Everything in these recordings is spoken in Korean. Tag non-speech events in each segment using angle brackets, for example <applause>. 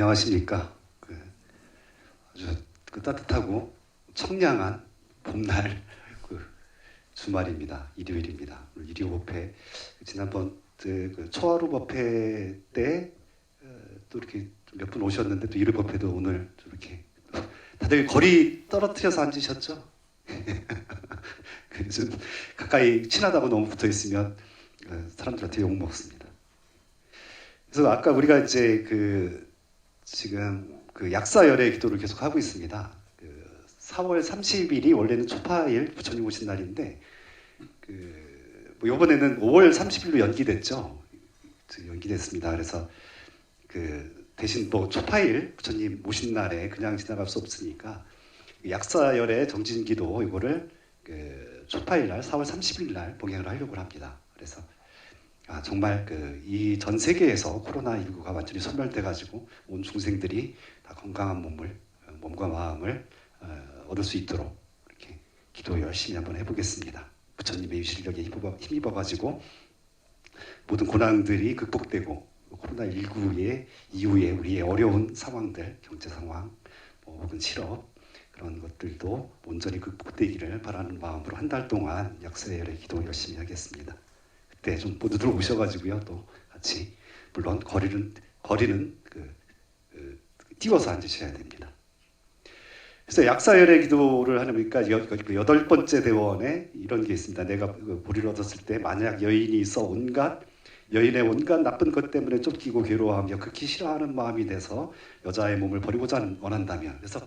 안녕하십니까. 그 아주 그 따뜻하고 청량한 봄날 <laughs> 그 주말입니다. 일요일입니다. 일요 법회 지난번 그, 그 초하루 법회 때 또 이렇게 몇 분 오셨는데 또 일요 법회도 오늘 좀 이렇게 <laughs> 다들 거리 떨어뜨려서 앉으셨죠? <laughs> 그래서 가까이 친하다고 너무 붙어 있으면 어, 사람들한테 욕 먹습니다. 그래서 아까 우리가 이제 그 지금 그 약사열의 기도를 계속 하고 있습니다. 그 4월 30일이 원래는 초파일 부처님 오신 날인데 그뭐 이번에는 5월 30일로 연기됐죠. 연기됐습니다. 그래서 그 대신 뭐 초파일 부처님 오신 날에 그냥 지나갈 수 없으니까 약사열의 정진기도 이거를 그 초파일 날 4월 30일 날 봉행을 하려고 합니다. 그래서 아, 정말 그 이 전 세계에서 코로나 19가 완전히 소멸돼 가지고 온 중생들이 다 건강한 몸을 어, 몸과 마음을 어, 얻을 수 있도록 이렇게 기도 열심히 한번 해보겠습니다. 부처님의 실력에 힘입어, 힘입어 가지고 모든 고난들이 극복되고 코로나 19의 이후에 우리의 어려운 상황들, 경제 상황, 뭐 혹은 실업 그런 것들도 온전히 극복되기를 바라는 마음으로 한 달 동안 약사열의 기도 열심히 하겠습니다. 그때 좀 모두들 오셔가지고요 또 같이 물론 거리는 거리는 그, 그 띄워서 앉으셔야 됩니다. 그래서 약사열의 기도를 하니까 여, 그 여덟 번째 대원에 이런 게 있습니다. 내가 그 보리를 얻었을 때 만약 여인이 있어 온갖 여인의 온갖 나쁜 것 때문에 쫓기고 괴로워하며 극히 싫어하는 마음이 돼서 여자의 몸을 버리고자 원한다면 그래서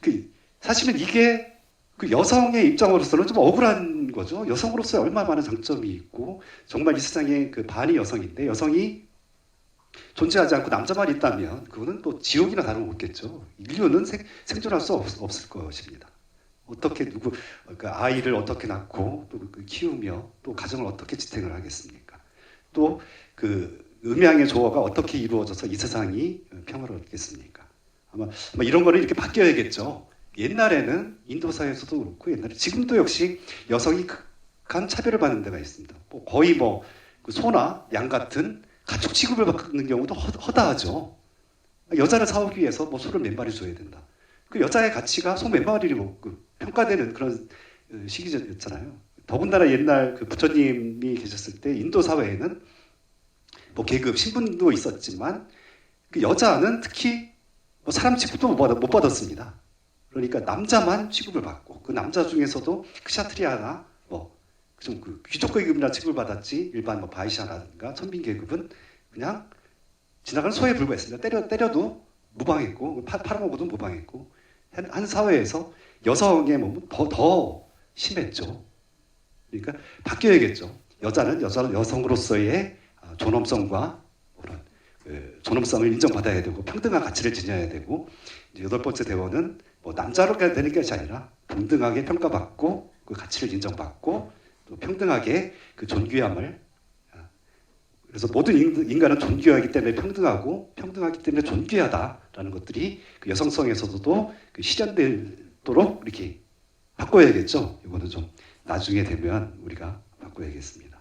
그 사실은 이게 그 여성의 입장으로서는 좀 억울한 거죠. 여성으로서 얼마나 많은 장점이 있고 정말 이 세상에 그 반이 여성인데 여성이 존재하지 않고 남자만 있다면 그거는 또 지옥이나 다름없겠죠. 인류는 생, 생존할 수 없, 없을 것입니다. 어떻게 누구 그 아이를 어떻게 낳고 또그 키우며 또 가정을 어떻게 지탱을 하겠습니까? 또 그 음양의 조화가 어떻게 이루어져서 이 세상이 평화롭겠습니까? 아마, 아마 이런 거는 이렇게 바뀌어야겠죠. 옛날에는 인도 사회에서도 그렇고 옛날에 지금도 역시 여성이 극한 차별을 받는 데가 있습니다. 뭐 거의 뭐그 소나 양 같은 가축 취급을 받는 경우도 허다하죠. 여자를 사오기 위해서 뭐 소를 몇 마리 줘야 된다. 그 여자의 가치가 소 몇 마리로 그 평가되는 그런 어, 시기였잖아요. 더군다나 옛날 그 부처님이 계셨을 때 인도 사회에는 뭐 계급 신분도 있었지만 그 여자는 특히 뭐 사람 취급도 못 받았습니다. 그러니까 남자만 취급을 받고 그 남자 중에서도 크샤트리아나 뭐좀 그 귀족 계급이나 취급을 받았지 일반 뭐 바이샤라든가 천빈 계급은 그냥 지나가는 소에 불과했습니다. 때려 때려도 무방했고 파, 팔아먹어도 무방했고 한, 한 사회에서 여성의 몸은 더 더 심했죠. 그러니까 바뀌어야겠죠. 여자는 여자 여성으로서의 아, 존엄성과 그런 그 존엄성을 인정받아야 되고 평등한 가치를 지녀야 되고 여덟 번째 대원은 뭐 남자로 되는 것이 아니라 동등하게 평가받고 그 가치를 인정받고 또 평등하게 그 존귀함을 아, 그래서 모든 인간은 존귀하기 때문에 평등하고 평등하기 때문에 존귀하다라는 것들이 그 여성성에서도 그 실현되도록 이렇게 바꿔야겠죠. 이거는 좀 나중에 되면 우리가 바꿔야겠습니다.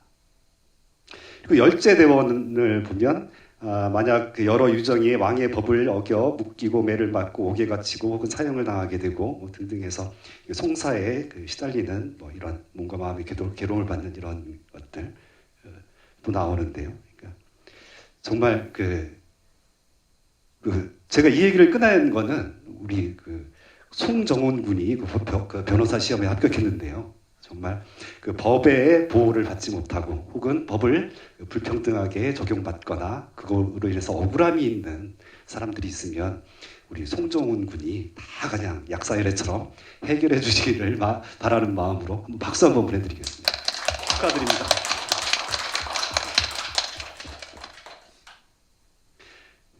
그리고 열째 대원을 보면 아, 만약 그 여러 유정이 왕의 법을 어겨 묶이고 매를 맞고 옥에 갇히고 혹은 사형을 당하게 되고 뭐 등등해서 송사에 그 시달리는 뭐 이런 몸과 마음의 괴로움을 받는 이런 것들 어, 또 나오는데요. 그러니까 정말 그, 그 제가 이 얘기를 꺼낸 거는 우리 그 송정훈 군이 그, 그 변호사 시험에 합격했는데요. 정말 그 법의 보호를 받지 못하고 혹은 법을 불평등하게 적용받거나 그거로 인해서 억울함이 있는 사람들이 있으면 우리 송정훈 군이 다 그냥 약사열애처럼 해결해 주시기를 바라는 마음으로 한번 박수 한번 보내드리겠습니다. 축하드립니다.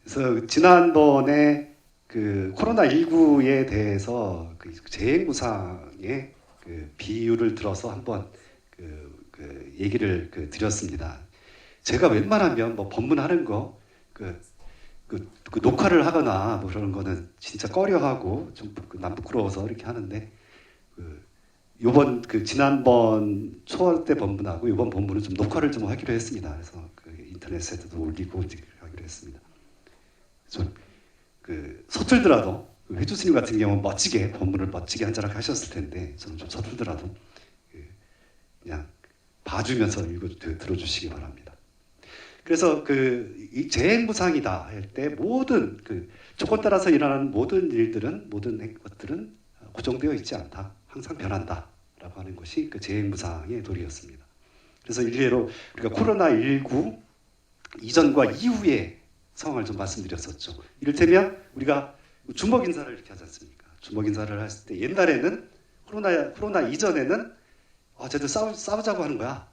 그래서 지난번에 그 코로나 19에 대해서 그 재행구상에 그 비유를 들어서 한번 그, 그 얘기를 그 드렸습니다. 제가 웬만하면 뭐 법문하는 거, 그, 그, 그 녹화를 하거나 뭐 그런 거는 진짜 꺼려하고 좀남 그 부끄러워서 이렇게 하는데, 그, 요번 그 지난번 초월 때 법문하고 요번 법문은 좀 녹화를 좀 하기로 했습니다. 그래서 그 인터넷에도 올리고 하기로 했습니다. 좀 서툴더라도 그 회주 스님 같은 경우는 멋지게 본문을 멋지게 한 자락 하셨을 텐데 저는 좀 서툴더라도 그 그냥 봐주면서 읽어 들어주시기 바랍니다. 그래서 그이 재행무상이다 할 때 모든 그 조건 따라서 일어나는 모든 일들은 모든 것들은 고정되어 있지 않다. 항상 변한다라고 하는 것이 그 재행무상의 도리였습니다. 그래서 일례로 우리가 코로나 19 이전과 이후의 상황을 좀 말씀드렸었죠. 이를테면 우리가 주먹 인사를 이렇게 하지 않습니까? 주먹 인사를 했을 때 옛날에는 코로나 코로나 이전에는 아, 쟤들 싸우, 싸우자고 하는 거야.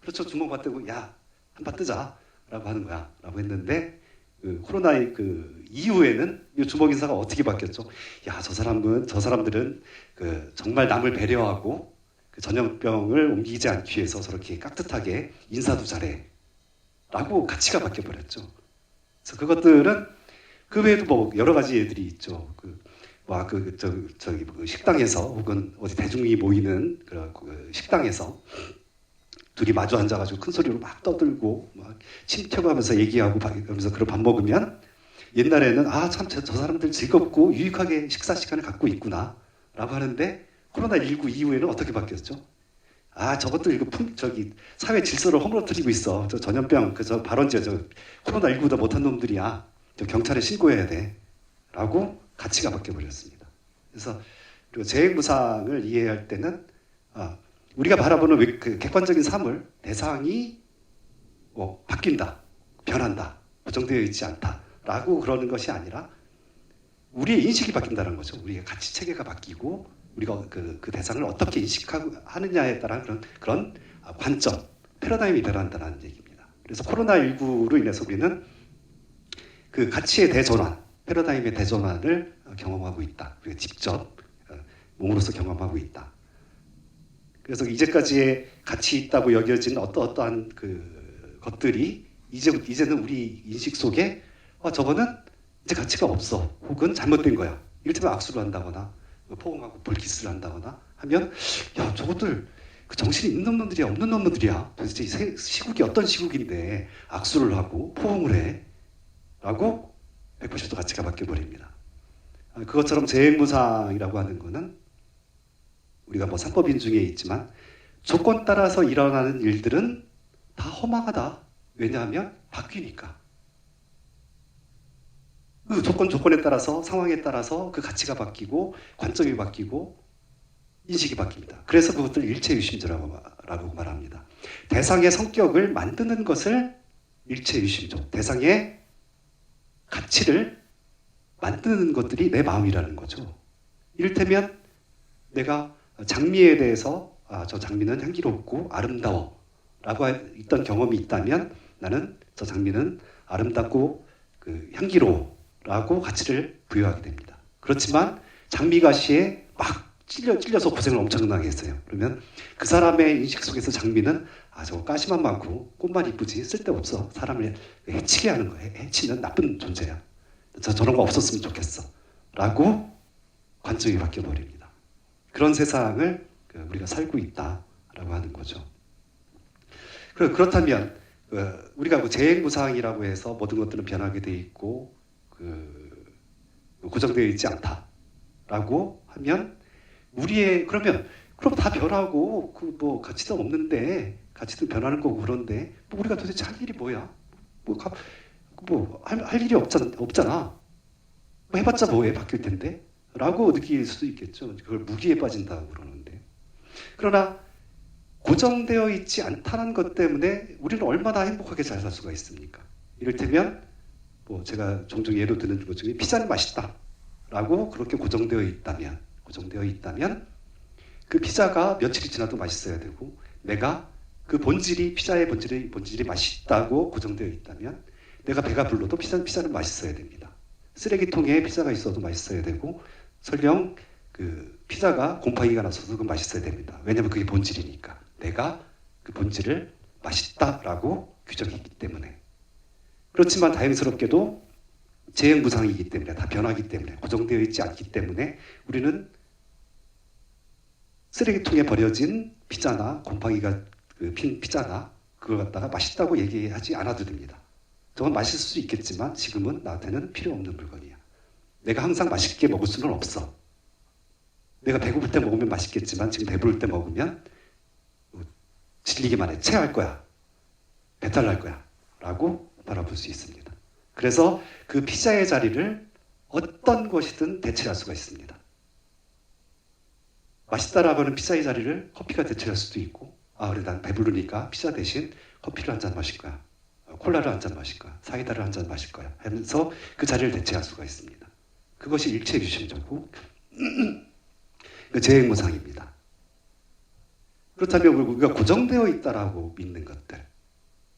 그렇죠. 주먹 맞대고 야, 한판 뜨자라고 하는 거야라고 했는데 그 코로나 그 이후에는 이 주먹 인사가 어떻게 바뀌었죠? 야, 저 사람은 저 사람들은 그 정말 남을 배려하고 그 전염병을 옮기지 않기 위해서 저렇게 깍듯하게 인사도 잘해. 라고 가치가 바뀌어 버렸죠. 그래서 그것들은 그 외에도 뭐 여러 가지 애들이 있죠. 그, 와, 그, 저, 저기, 그 식당에서 혹은 어디 대중이 모이는 그, 그 식당에서 둘이 마주 앉아가지고 큰 소리로 막 떠들고 막 침튀어가면서 얘기하고 하면서 그런 밥 먹으면 옛날에는 아, 참, 저, 저 사람들 즐겁고 유익하게 식사 시간을 갖고 있구나. 라고 하는데 코로나 19 이후에는 어떻게 바뀌었죠? 아, 저것도 이거 품, 저기 사회 질서를 허물어뜨리고 있어. 저 전염병, 그 저 발원제, 저 코로나 19도 못한 놈들이야. 저 경찰에 신고해야 돼. 라고 가치가 바뀌어 버렸습니다. 그래서 그리고 재행무상을 이해할 때는 아, 우리가 바라보는 그 객관적인 삶을 대상이 뭐 바뀐다, 변한다, 고정되어 있지 않다라고 그러는 것이 아니라 우리의 인식이 바뀐다는 거죠. 우리의 가치 체계가 바뀌고 우리가 그, 그 대상을 어떻게 인식하느냐에 따른 그런, 그런 관점, 패러다임이 변한다는 얘기입니다. 그래서 코로나19로 인해서 우리는 그 가치의 대전환, 패러다임의 대전환을 경험하고 있다. 우리가 직접 어, 몸으로서 경험하고 있다. 그래서 이제까지의 가치 있다고 여겨진 어떠 어떠한 그 것들이 이제, 이제는 우리 인식 속에 아, 저거는 이제 가치가 없어. 혹은 잘못된 거야. 이를테면 악수를 한다거나 포옹하고 볼키스를 한다거나 하면 야 저것들 그 정신이 있는 놈들이야 없는 놈들이야 도대체 이 시국이 어떤 시국인데 악수를 하고 포옹을 해 라고 180도 가치가 바뀌어버립니다 아, 그것처럼 재무상이라고 하는 거는 우리가 뭐 상법인 중에 있지만 조건 따라서 일어나는 일들은 다 허망하다 왜냐하면 바뀌니까 그 조건 조건에 따라서 상황에 따라서 그 가치가 바뀌고 관점이 바뀌고 인식이 바뀝니다. 그래서 그것들 일체유심조라고 말합니다. 대상의 성격을 만드는 것을 일체유심조, 대상의 가치를 만드는 것들이 내 마음이라는 거죠. 이를테면 내가 장미에 대해서 아, 저 장미는 향기롭고 아름다워 라고 있던 경험이 있다면 나는 저 장미는 아름답고 그 향기로워 라고 가치를 부여하게 됩니다. 그렇지만 장미가시에 막 찔려, 찔려서 고생을 엄청나게 했어요. 그러면 그 사람의 인식 속에서 장미는 아, 저거 가시만 많고 꽃만 이쁘지 쓸데없어. 사람을 해치게 하는 거예요. 해치는 나쁜 존재야. 저, 저런 거 없었으면 좋겠어. 라고 관점이 바뀌어버립니다. 그런 세상을 그 우리가 살고 있다라고 하는 거죠. 그렇다면 그 우리가 뭐 재행무상이라고 해서 모든 것들은 변하게 돼 있고 그 고정되어 있지 않다라고 하면 우리의 그러면 그럼 다 변하고 그 뭐 가치도 없는데 가치도 변하는 거고 그런데 뭐 우리가 도대체 할 일이 뭐야? 뭐할 뭐 할 일이 없잖아. 없잖아. 뭐 해봤자 뭐해 바뀔 텐데. 라고 느낄 수도 있겠죠. 그걸 무기에 빠진다고 그러는데. 그러나 고정되어 있지 않다는 것 때문에 우리는 얼마나 행복하게 잘 살 수가 있습니까? 이를테면 뭐 제가 종종 예로 드는 것 중에 피자는 맛있다라고 그렇게 고정되어 있다면 고정되어 있다면 그 피자가 며칠이 지나도 맛있어야 되고 내가 그 본질이 피자의 본질이 본질이 맛있다고 고정되어 있다면 내가 배가 불러도 피자 피자는 맛있어야 됩니다. 쓰레기통에 피자가 있어도 맛있어야 되고 설령 그 피자가 곰팡이가 나서도 그 맛있어야 됩니다. 왜냐하면 그게 본질이니까 내가 그 본질을 맛있다라고 규정했기 때문에 그렇지만 다행스럽게도 재행 무상이기 때문에 다 변하기 때문에 고정되어 있지 않기 때문에 우리는 쓰레기통에 버려진 피자나 곰팡이가 그핀 피자나 그걸 갖다가 맛있다고 얘기하지 않아도 됩니다. 저건 맛있을 수 있겠지만 지금은 나한테는 필요 없는 물건이야. 내가 항상 맛있게 먹을 수는 없어. 내가 배고플 때 먹으면 맛있겠지만 지금 배부를 때 먹으면 질리기만 해. 체할 거야. 배탈 날 거야. 라고 바라볼 수 있습니다. 그래서 그 피자의 자리를 어떤 것이든 대체할 수가 있습니다. 맛있다라고 하는 피자의 자리를 커피가 대체할 수도 있고, 아, 그래, 난 배부르니까 피자 대신 커피를 한 잔 마실 거야. 어, 콜라를 한 잔 마실 거야. 사이다를 한 잔 마실 거야. 하면서 그 자리를 대체할 수가 있습니다. 그것이 일체 유심적이고, <clears throat> 그 재행무상입니다. 그렇다면 우리가 고정되어 있다라고 믿는 것들.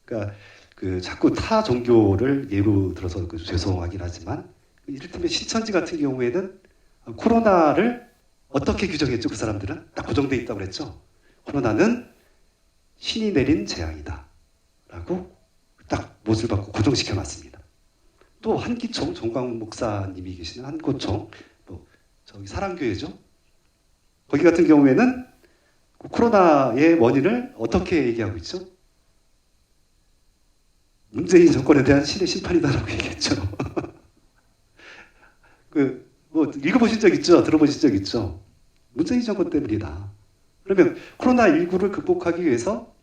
그러니까 그 자꾸 타 종교를 예로 들어서 그 죄송하긴 하지만 이를테면 신천지 같은 경우에는 코로나를 어떻게 규정했죠? 그 사람들은 딱 고정돼 있다고 그랬죠. 코로나는 신이 내린 재앙이다. 라고 딱 못을 받고 고정시켜 놨습니다. 또 한기총 정광 목사님이 계시는 한고총 뭐 저기 사랑교회죠. 거기 같은 경우에는 그 코로나의 원인을 어떻게 얘기하고 있죠? 문재인 정권에 대한 신의 심판이다라고 <laughs> 얘기했죠. <laughs> 그, 뭐, 읽어보신 적 있죠? 들어보신 적 있죠? 문재인 정권 때문이다. 그러면 코로나19를 극복하기 위해서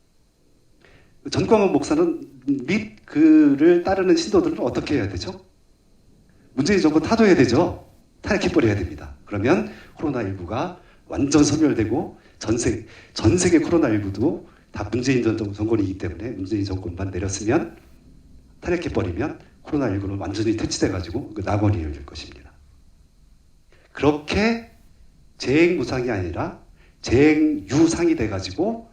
전광훈 목사는 및 그를 따르는 신도들은 어떻게 해야 되죠? 문재인 정권 타도해야 되죠? 탄핵해버려야 됩니다. 그러면 코로나19가 완전 소멸되고 전 세계, 전 세계 코로나19도 다 문재인 전 정권이기 때문에 문재인 정권만 내렸으면 탄핵해버리면 코로나19는 완전히 퇴치돼가지고 그 낙원이 열릴 것입니다. 그렇게 재행무상이 아니라 재행유상이 돼가지고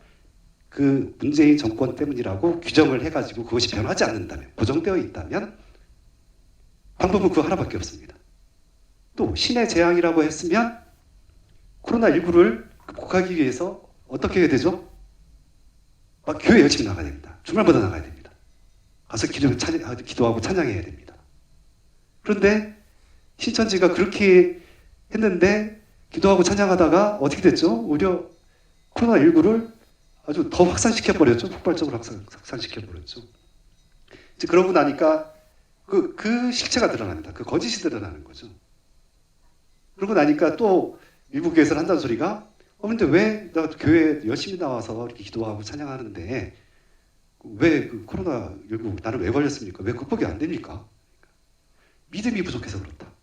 그 문재인 정권 때문이라고 규정을 해가지고 그것이 변하지 않는다면 고정되어 있다면 방법은 그 하나밖에 없습니다. 또 신의 재앙이라고 했으면 코로나19를 극복하기 위해서 어떻게 해야 되죠? 막 교회 열심히 나가야 됩니다. 주말마다 나가야 됩니다. 가서 기도, 찬양, 기도하고 찬양해야 됩니다. 그런데 신천지가 그렇게 했는데 기도하고 찬양하다가 어떻게 됐죠? 오히려 코로나19를 아주 더 확산시켜 버렸죠. 폭발적으로 확산, 확산시켜 버렸죠. 이제 그러고 나니까 그, 그 실체가 드러납니다. 그 거짓이 드러나는 거죠. 그러고 나니까 또 교회에서는 한다는 소리가 어, 근데 왜 나 교회 열심히 나와서 이렇게 기도하고 찬양하는데 왜 그 코로나19 나는 왜 걸렸습니까? 왜 극복이 안 됩니까? 믿음이 부족해서 그렇다.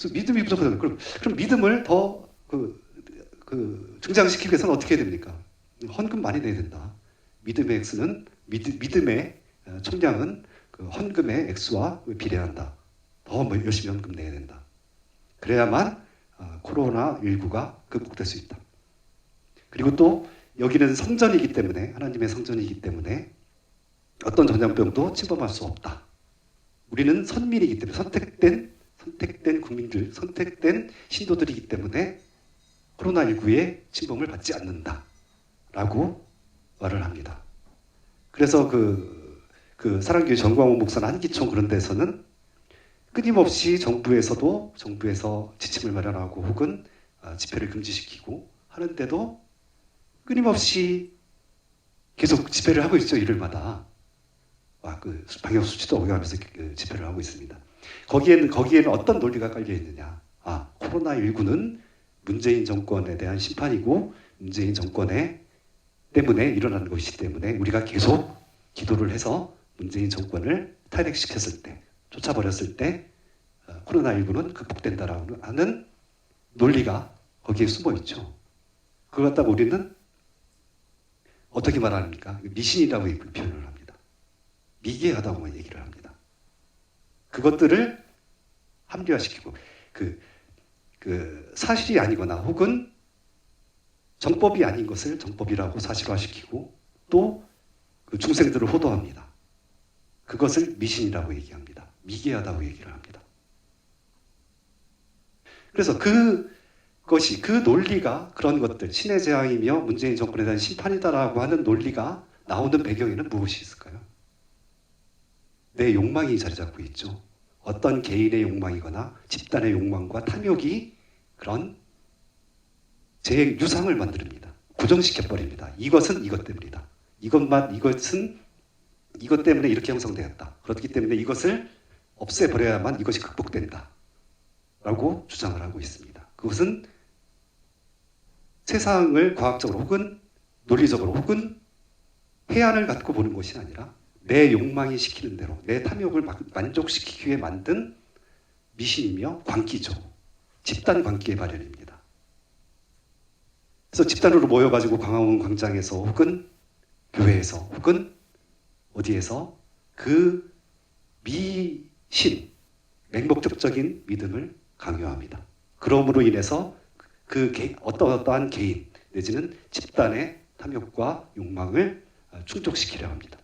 그래서 믿음이 부족해서 그럼, 그럼 믿음을 더 그, 그 증장시키기 위해서는 어떻게 해야 됩니까? 헌금 많이 내야 된다. 믿음의 액수는 믿, 믿음의 어, 총량은 그 헌금의 액수와 비례한다. 더뭐 열심히 헌금 내야 된다. 그래야만 어, 코로나 19가 극복될 수 있다. 그리고 또 여기는 성전이기 때문에 하나님의 성전이기 때문에 어떤 전염병도 침범할 수 없다. 우리는 선민이기 때문에 선택된 선택된 국민들, 선택된 신도들이기 때문에 코로나19의 침범을 받지 않는다 라고 말을 합니다. 그래서 그, 그 사랑교회 정광훈 목사나 한기총 그런 데서는 끊임없이 정부에서도 정부에서 지침을 마련하고 혹은 아, 집회를 금지시키고 하는데도 끊임없이 계속 집회를 하고 있죠 일요일마다 아, 그 방역 수치도 어겨가면서 그 집회를 하고 있습니다. 거기에는 거기에는 어떤 논리가 깔려 있느냐? 아 코로나 19는 문재인 정권에 대한 심판이고 문재인 정권에 때문에 일어나는 것이기 때문에 우리가 계속 기도를 해서 문재인 정권을 탄핵시켰을 때 쫓아버렸을 때 어, 코로나19는 극복된다라고 하는 논리가 거기에 숨어 있죠. 그걸 갖다가 우리는 어떻게 말합니까? 미신이라고 표현을 합니다. 미개하다고만 얘기를 합니다. 그것들을 합리화시키고 그, 그 사실이 아니거나 혹은 정법이 아닌 것을 정법이라고 사실화시키고 또 그 중생들을 호도합니다. 그것을 미신이라고 얘기합니다. 미개하다고 얘기를 합니다. 그래서 그 것이 그 논리가 그런 것들 신의 재앙이며 문재인 정권에 대한 심판이다라고 하는 논리가 나오는 배경에는 무엇이 있을까요? 내 욕망이 자리 잡고 있죠. 어떤 개인의 욕망이거나 집단의 욕망과 탐욕이 그런 제 유상을 만듭니다. 고정시켜 버립니다. 이것은 이것 때문이다. 이것만 이것은 이것 때문에 이렇게 형성되었다. 그렇기 때문에 이것을 없애버려야만 이것이 극복된다. 라고 주장을 하고 있습니다. 그것은 세상을 과학적으로 혹은 논리적으로 혹은 해안을 갖고 보는 것이 아니라 내 욕망이 시키는 대로 내 탐욕을 마- 만족시키기 위해 만든 미신이며 광기죠. 집단 광기의 발현입니다. 그래서 집단으로 모여가지고 광화문 광장에서 혹은 교회에서 혹은 어디에서 그 미신, 맹목적적인 믿음을 강요합니다. 그러므로 인해서 그 개- 어떠어떠한 개인 내지는 집단의 탐욕과 욕망을 어, 충족시키려 합니다.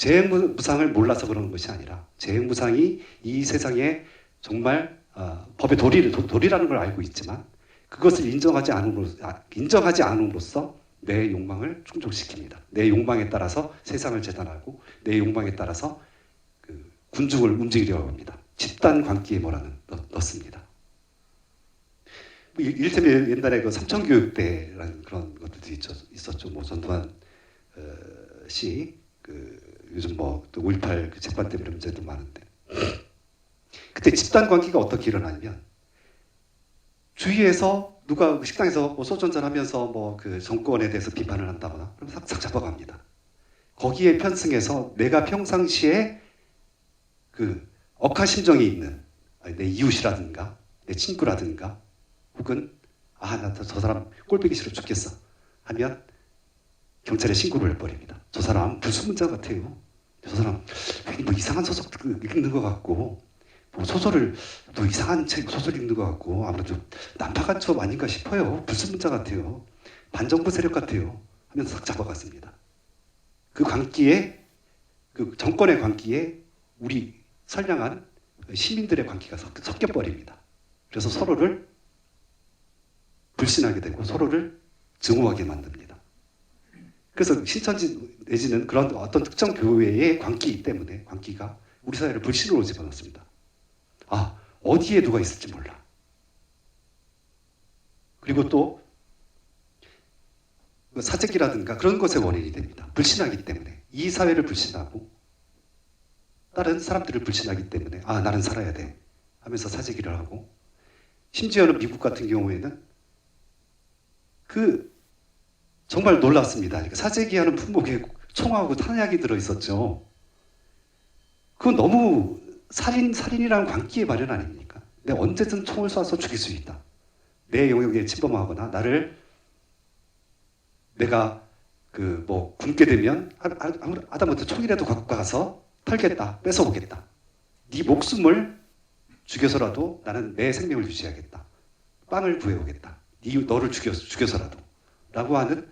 재행무상을 몰라서 그러는 것이 아니라 재행무상이 이 세상에 정말 어, 법의 도리, 도, 도리라는 걸 알고 있지만 그것을 인정하지 않음으로 아, 인정하지 않음으로써 내 욕망을 충족시킵니다. 내 욕망에 따라서 세상을 재단하고 내 욕망에 따라서 그 군중을 움직이려고 합니다. 집단 관계에 뭐라는 넣, 넣습니다. 뭐 일- 이를테면 옛날에 그 삼천교육대라는 그런 것들도 있었죠. 뭐 전두환 어, 씨그 요즘 뭐 또 5.18 그 재판 때문에 문제도 많은데 그때 집단 관계가 어떻게 일어나냐면 주위에서 누가 그 식당에서 뭐 소주 한잔 하면서 뭐 그 정권에 대해서 비판을 한다거나 그럼 싹, 싹 잡아갑니다. 거기에 편승해서 내가 평상시에 그 억하심정이 있는 아니, 내 이웃이라든가 내 친구라든가 혹은 아나저 사람 꼴보기 싫어 죽겠어 하면 경찰에 신고를 해버립니다. 저 사람 불순문자 같아요. 저 사람 뭐 이상한 소설 읽는 것 같고 뭐 소설을 또 이상한 책 소설 읽는 것 같고 아무래도 난파간 첩 아닌가 싶어요. 불순문자 같아요. 반정부 세력 같아요. 하면서 싹 잡아갔습니다. 그 광기에 그 정권의 광기에 우리 선량한 시민들의 광기가 섞- 섞여버립니다. 그래서 서로를 불신하게 되고 서로를 증오하게 만듭니다. 그래서 신천지 내지는 그런 어떤 특정 교회의 광기 때문에 광기가 우리 사회를 불신으로 집어넣습니다. 아 어디에 누가 있을지 몰라. 그리고 또그 사재기라든가 그런 것의 원인이 됩니다. 불신하기 때문에 이 사회를 불신하고 다른 사람들을 불신하기 때문에 아 나는 살아야 돼 하면서 사재기를 하고 심지어는 미국 같은 경우에는 그 정말 놀랐습니다. 그러니까 사재기하는 품목에 총하고 탄약이 들어 있었죠. 그건 너무 살인 살인이라는 광기의 발현 아닙니까? 내가 언제든 총을 쏴서 죽일 수 있다. 내 영역에 침범하거나 나를 내가 그 뭐 굶게 되면 하- 하- 하다못해 총이라도 갖고 가서 털겠다, 뺏어오겠다. 네 목숨을 죽여서라도 나는 내 생명을 유지하겠다. 빵을 구해오겠다. 네 너를 죽여 죽여서라도. 라고 하는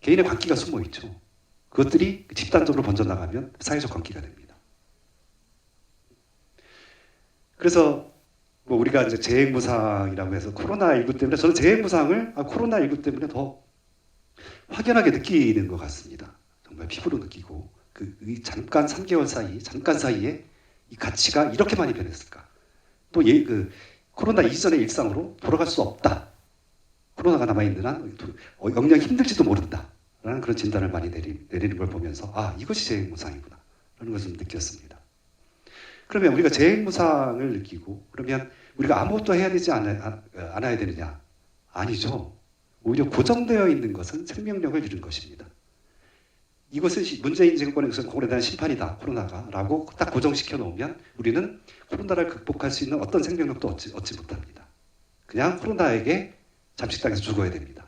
개인의 관계가 숨어 있죠. 그것들이 집단적으로 번져 나가면 사회적 관계가 됩니다. 그래서 뭐 우리가 이제 재행무상이라고 해서 코로나19 때문에 저는 재행무상을 아, 코로나19 때문에 더 확연하게 느끼는 것 같습니다. 정말 피부로 느끼고 그이 잠깐 3개월 사이 잠깐 사이에 이 가치가 이렇게 많이 변했을까? 또 예, 그 코로나 이전의 일상으로 돌아갈 수 없다. 코로나가 남아 있는 한 어, 영영 힘들지도 모른다 라는 그런 진단을 많이 내리, 내리는 걸 보면서 아 이것이 재행무상이구나 라는 것을 느꼈습니다. 그러면 우리가 재행무상을 느끼고 그러면 우리가 아무것도 해야 되지 않아, 않아야 되느냐? 아니죠. 오히려 고정되어 있는 것은 생명력을 잃은 것입니다. 이것은 시- 문재인 정권에서 코로나에 대한 심판이다, 코로나가. 라고 딱 고정시켜 놓으면 우리는 코로나를 극복할 수 있는 어떤 생명력도 얻지, 얻지 못합니다. 그냥 코로나에게 잠식당해서 죽어야 됩니다.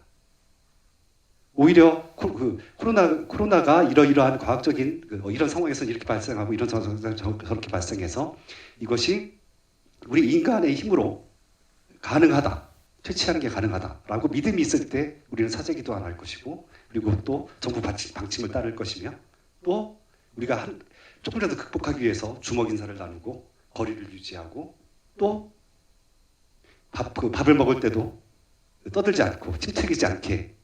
오히려 코, 그 코로나, 코로나가 이러이러한 과학적인 그, 어, 이런 상황에서 이렇게 발생하고 이런 상황에서 저- 저렇게 발생해서 이것이 우리 인간의 힘으로 가능하다. 퇴치하는 게 가능하다라고 믿음이 있을 때 우리는 사재기도 안 할 것이고 그리고 또 정부 방침, 방침을 따를 것이며 또 우리가 한, 조금이라도 극복하기 위해서 주먹 인사를 나누고 거리를 유지하고 또 밥, 그 밥을 먹을 때도 떠들지 않고 침체기지 않게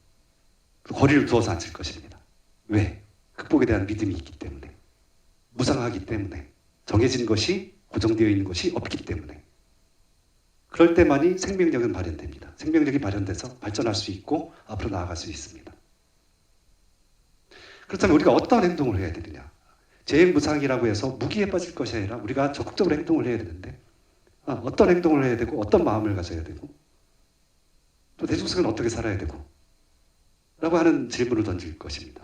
그 거리를 두어서 앉을 것입니다. 왜? 극복에 대한 믿음이 있기 때문에 무상하기 때문에 정해진 것이 고정되어 있는 것이 없기 때문에 그럴 때만이 생명력은 발현됩니다. 생명력이 발현돼서 발전할 수 있고 앞으로 나아갈 수 있습니다. 그렇다면 우리가 어떤 행동을 해야 되느냐? 재행무상이라고 해서 무기에 빠질 것이 아니라 우리가 적극적으로 행동을 해야 되는데 아, 어떤 행동을 해야 되고 어떤 마음을 가져야 되고 또 대중성은 어떻게 살아야 되고 라고 하는 질문을 던질 것입니다.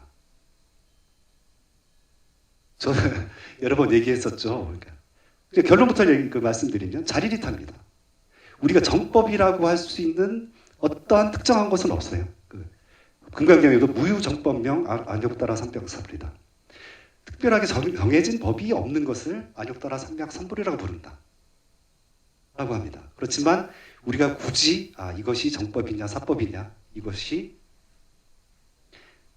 저는 <laughs> 여러 번 얘기했었죠. 그러니까 결론부터 얘기, 그 말씀드리면 자리리탑니다. 우리가 정법이라고 할 수 있는 어떠한 특정한 것은 없어요. 그 금강경에도 무유정법명 아- 안욕따라 삼병사불이다. 특별하게 정, 정해진 법이 없는 것을 안욕따라 삼명삼불이라고 부른다. 라고 합니다. 그렇지만 우리가 굳이 아, 이것이 정법이냐 사법이냐 이것이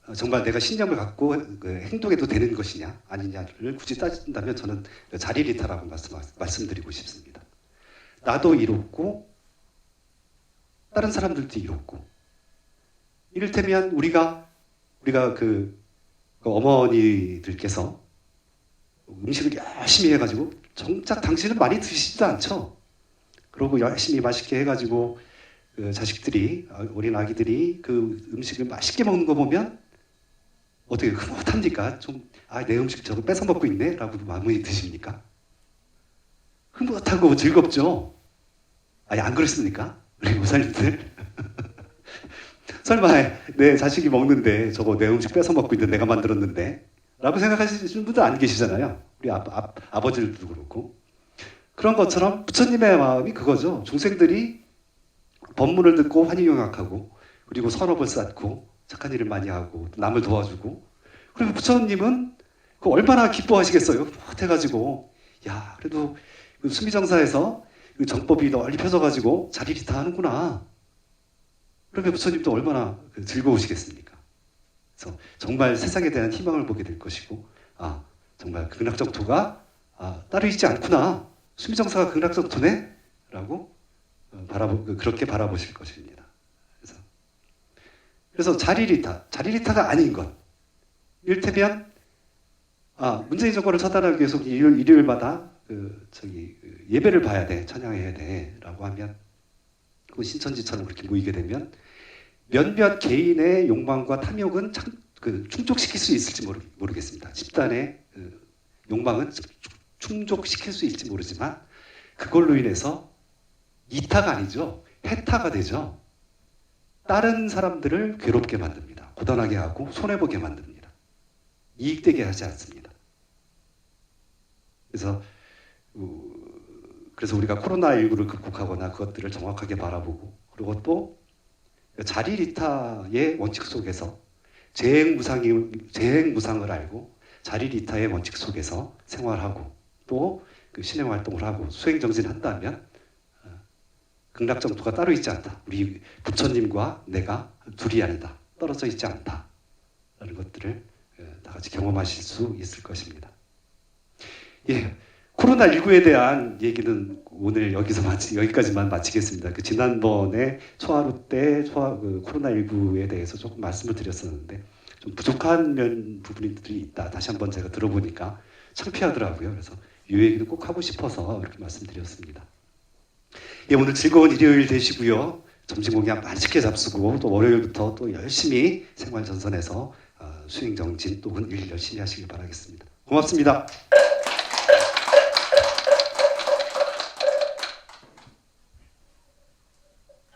어, 정말 내가 신념을 갖고 그 행동해도 되는 것이냐 아니냐를 굳이 따진다면 저는 그 자리리타라고 말씀, 말씀드리고 싶습니다. 나도 이롭고 다른 사람들도 이롭고 이를테면 우리가 우리가 그, 그 어머니들께서 음식을 열심히 해가지고 정작 당신은 많이 드시지도 않죠. 그러고 열심히 맛있게 해가지고 그 자식들이 어린 아기들이 그 음식을 맛있게 먹는 거 보면 어떻게 흐뭇합니까? 좀 아 내 음식 저거 뺏어 먹고 있네라고 마음이 드십니까? 흐뭇하고 즐겁죠. 아니 안 그렇습니까? 우리 모사님들 <laughs> 설마 내 자식이 먹는데 저거 내 음식 뺏어 먹고 있는데 내가 만들었는데 라고 생각하시는 분들 안 계시잖아요. 우리 아, 아, 아버지들도 그렇고 그런 것처럼 부처님의 마음이 그거죠. 중생들이 법문을 듣고 환희경악하고 그리고 선업을 쌓고 착한 일을 많이 하고 남을 도와주고 그리고 부처님은 그 얼마나 기뻐하시겠어요. 해가지고 야 그래도 그 수미정사에서 그 정법이 널리 펴져가지고 자리리 다 하는구나. 그러면 부처님도 얼마나 그 즐거우시겠습니까? 그래서 정말 세상에 대한 희망을 보게 될 것이고 아 정말 극락정토가 아, 따로 있지 않구나. 수미정사가 극락정토네? 라고 어, 바라보, 그- 그렇게 바라보실 것입니다. 그래서, 그래서 자리리타, 자리리타가 아닌 것. 이를테면, 아, 문재인 정권을 처단하기 위해서 일요일, 일요일마다 그, 저기, 그 예배를 봐야 돼, 찬양해야 돼, 라고 하면, 그 신천지처럼 그렇게 모이게 되면, 몇몇 개인의 욕망과 탐욕은 참, 그, 충족시킬 수 있을지 모르, 모르겠습니다. 집단의 그, 욕망은 충족시킬 수 있을지 모르지만, 그걸로 인해서 이타가 아니죠. 해타가 되죠. 다른 사람들을 괴롭게 만듭니다. 고단하게 하고 손해보게 만듭니다. 이익되게 하지 않습니다. 그래서 어, 그래서 우리가 코로나19를 극복하거나 그것들을 정확하게 바라보고 그리고 또 자리 리타의 원칙 속에서 재행 무상이 재행 무상을 알고 자리 리타의 원칙 속에서 생활하고 또 그 신행 활동을 하고 수행 정진한다면 극락 정토가 따로 있지 않다. 우리 부처님과 내가 둘이 아니다. 떨어져 있지 않다. 라는 것들을 어, 다 같이 경험하실 수 있을 것입니다. 예. 코로나19에 대한 얘기는 오늘 여기서 마치, 여기까지만 마치겠습니다. 그 지난번에 초하루 때 초하, 그 코로나19에 대해서 조금 말씀을 드렸었는데 좀 부족한 면 부분들이 있다. 다시 한번 제가 들어보니까 창피하더라고요. 그래서 이 얘기는 꼭 하고 싶어서 이렇게 말씀드렸습니다. 예, 오늘 즐거운 일요일 되시고요. 점심 공약 맛있게 잡수고 또 월요일부터 또 열심히 생활 전선에서 어, 수행 정진 또는 일 열심히 하시길 바라겠습니다. 고맙습니다.